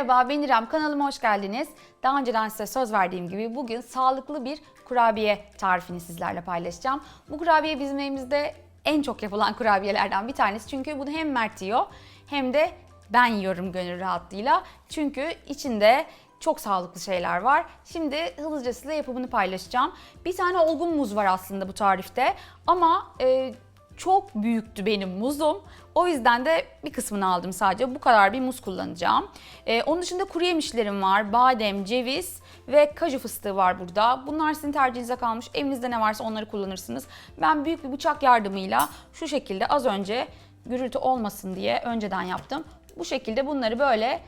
Merhaba ben İrem kanalıma hoş geldiniz. Daha önceden size söz verdiğim gibi bugün sağlıklı bir kurabiye tarifini sizlerle paylaşacağım. Bu kurabiye bizim evimizde en çok yapılan kurabiyelerden bir tanesi. Çünkü bunu hem Mert yiyor hem de ben yiyorum gönül rahatlığıyla. Çünkü içinde çok sağlıklı şeyler var. Şimdi hızlıca size yapımını paylaşacağım. Bir tane olgun muz var aslında bu tarifte ama e, çok büyüktü benim muzum. O yüzden de bir kısmını aldım sadece. Bu kadar bir muz kullanacağım. Ee, onun dışında kuru yemişlerim var. Badem, ceviz ve kaju fıstığı var burada. Bunlar sizin tercihinize kalmış. Evinizde ne varsa onları kullanırsınız. Ben büyük bir bıçak yardımıyla şu şekilde az önce gürültü olmasın diye önceden yaptım. Bu şekilde bunları böyle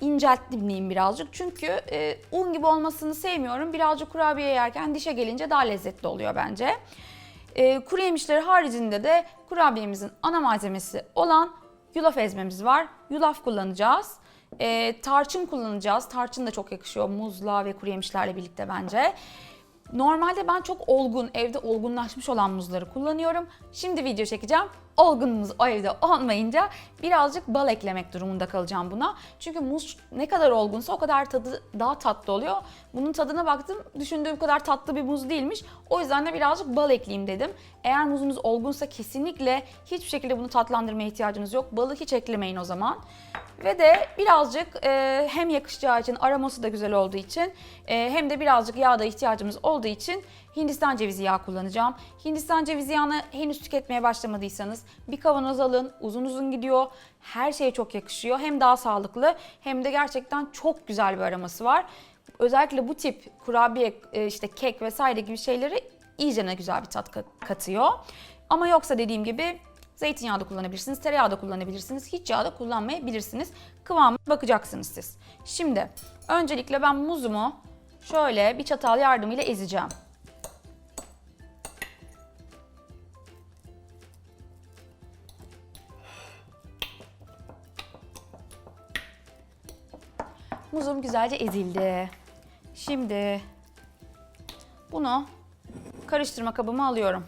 incelttim birazcık. Çünkü e, un gibi olmasını sevmiyorum. Birazcık kurabiye yerken dişe gelince daha lezzetli oluyor bence. E, kuru yemişleri haricinde de kurabiyemizin ana malzemesi olan yulaf ezmemiz var. Yulaf kullanacağız. E, tarçın kullanacağız. Tarçın da çok yakışıyor muzla ve kuru yemişlerle birlikte bence. Normalde ben çok olgun, evde olgunlaşmış olan muzları kullanıyorum. Şimdi video çekeceğim. Olgun muz o evde olmayınca birazcık bal eklemek durumunda kalacağım buna. Çünkü muz ne kadar olgunsa o kadar tadı daha tatlı oluyor. Bunun tadına baktım, düşündüğüm kadar tatlı bir muz değilmiş. O yüzden de birazcık bal ekleyeyim dedim. Eğer muzunuz olgunsa kesinlikle hiçbir şekilde bunu tatlandırmaya ihtiyacınız yok. Balı hiç eklemeyin o zaman. Ve de birazcık e, hem yakışacağı için, aroması da güzel olduğu için e, hem de birazcık yağda ihtiyacımız olduğu için Hindistan cevizi yağı kullanacağım. Hindistan cevizi yağını henüz tüketmeye başlamadıysanız bir kavanoz alın. Uzun uzun gidiyor. Her şeye çok yakışıyor. Hem daha sağlıklı hem de gerçekten çok güzel bir aroması var. Özellikle bu tip kurabiye, e, işte kek vesaire gibi şeyleri iyicene güzel bir tat katıyor. Ama yoksa dediğim gibi Zeytinyağı da kullanabilirsiniz, tereyağı da kullanabilirsiniz, hiç yağ da kullanmayabilirsiniz. Kıvamına bakacaksınız siz. Şimdi öncelikle ben muzumu şöyle bir çatal yardımıyla ezeceğim. Muzum güzelce ezildi. Şimdi bunu karıştırma kabıma alıyorum.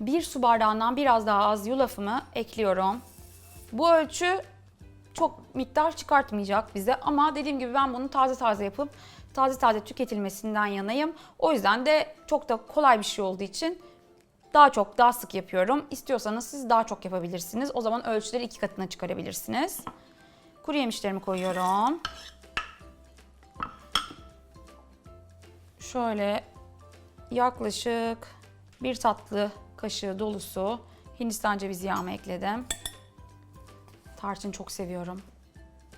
Bir su bardağından biraz daha az yulafımı ekliyorum. Bu ölçü çok miktar çıkartmayacak bize ama dediğim gibi ben bunu taze taze yapıp taze taze tüketilmesinden yanayım. O yüzden de çok da kolay bir şey olduğu için daha çok daha sık yapıyorum. İstiyorsanız siz daha çok yapabilirsiniz. O zaman ölçüleri iki katına çıkarabilirsiniz. Kuru yemişlerimi koyuyorum. Şöyle yaklaşık bir tatlı kaşığı dolusu Hindistan cevizi yağımı ekledim. Tarçın çok seviyorum.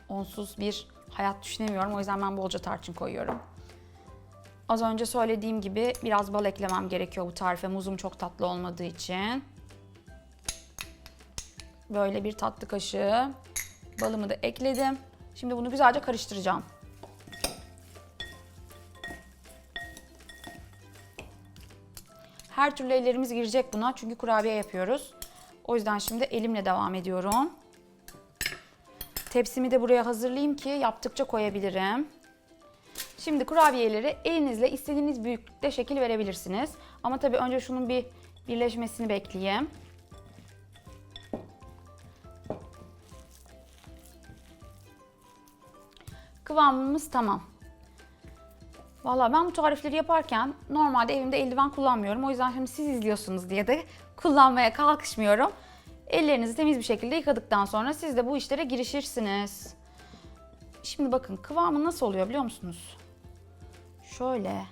Onsuz bir hayat düşünemiyorum. O yüzden ben bolca tarçın koyuyorum. Az önce söylediğim gibi biraz bal eklemem gerekiyor bu tarife. Muzum çok tatlı olmadığı için. Böyle bir tatlı kaşığı balımı da ekledim. Şimdi bunu güzelce karıştıracağım. Her türlü ellerimiz girecek buna çünkü kurabiye yapıyoruz. O yüzden şimdi elimle devam ediyorum. Tepsimi de buraya hazırlayayım ki yaptıkça koyabilirim. Şimdi kurabiyeleri elinizle istediğiniz büyüklükte şekil verebilirsiniz. Ama tabii önce şunun bir birleşmesini bekleyeyim. Kıvamımız tamam. Valla ben bu tarifleri yaparken normalde evimde eldiven kullanmıyorum. O yüzden şimdi siz izliyorsunuz diye de kullanmaya kalkışmıyorum. Ellerinizi temiz bir şekilde yıkadıktan sonra siz de bu işlere girişirsiniz. Şimdi bakın kıvamı nasıl oluyor biliyor musunuz? Şöyle.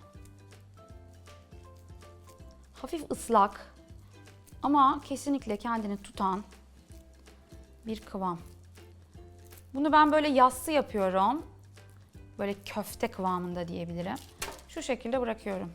Hafif ıslak ama kesinlikle kendini tutan bir kıvam. Bunu ben böyle yassı yapıyorum. Böyle köfte kıvamında diyebilirim. Şu şekilde bırakıyorum.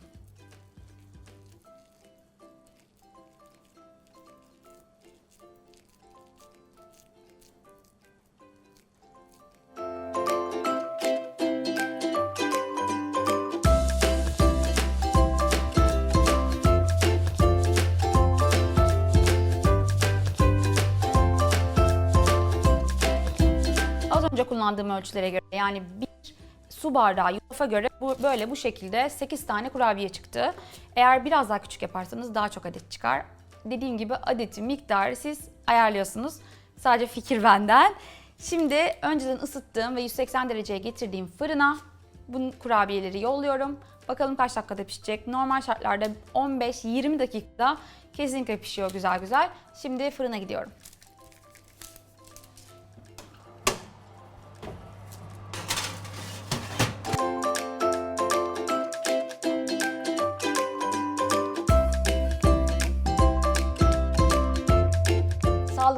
Önce kullandığım ölçülere göre yani bir su bardağı Kafa göre bu, böyle bu şekilde 8 tane kurabiye çıktı. Eğer biraz daha küçük yaparsanız daha çok adet çıkar. Dediğim gibi adeti, miktarı siz ayarlıyorsunuz. Sadece fikir benden. Şimdi önceden ısıttığım ve 180 dereceye getirdiğim fırına bu kurabiyeleri yolluyorum. Bakalım kaç dakikada pişecek. Normal şartlarda 15-20 dakikada kesinlikle pişiyor güzel güzel. Şimdi fırına gidiyorum.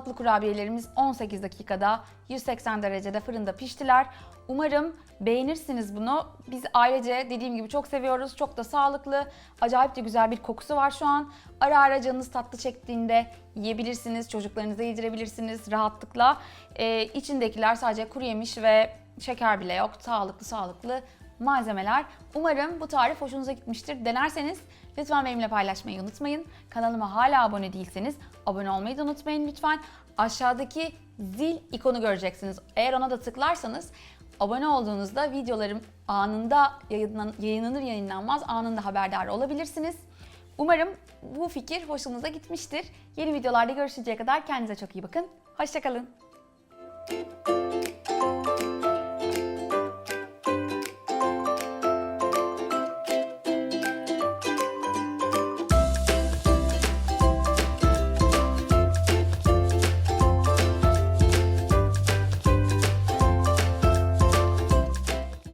Sağlıklı kurabiyelerimiz 18 dakikada 180 derecede fırında piştiler. Umarım beğenirsiniz bunu. Biz ailece dediğim gibi çok seviyoruz. Çok da sağlıklı. Acayip de güzel bir kokusu var şu an. Ara ara canınız tatlı çektiğinde yiyebilirsiniz. Çocuklarınıza yedirebilirsiniz rahatlıkla. Ee, içindekiler sadece kuru yemiş ve şeker bile yok. Sağlıklı sağlıklı malzemeler. Umarım bu tarif hoşunuza gitmiştir. Denerseniz lütfen benimle paylaşmayı unutmayın. Kanalıma hala abone değilseniz abone olmayı da unutmayın lütfen. Aşağıdaki zil ikonu göreceksiniz. Eğer ona da tıklarsanız abone olduğunuzda videolarım anında yayınlan- yayınlanır yayınlanmaz anında haberdar olabilirsiniz. Umarım bu fikir hoşunuza gitmiştir. Yeni videolarda görüşünceye kadar kendinize çok iyi bakın. Hoşçakalın.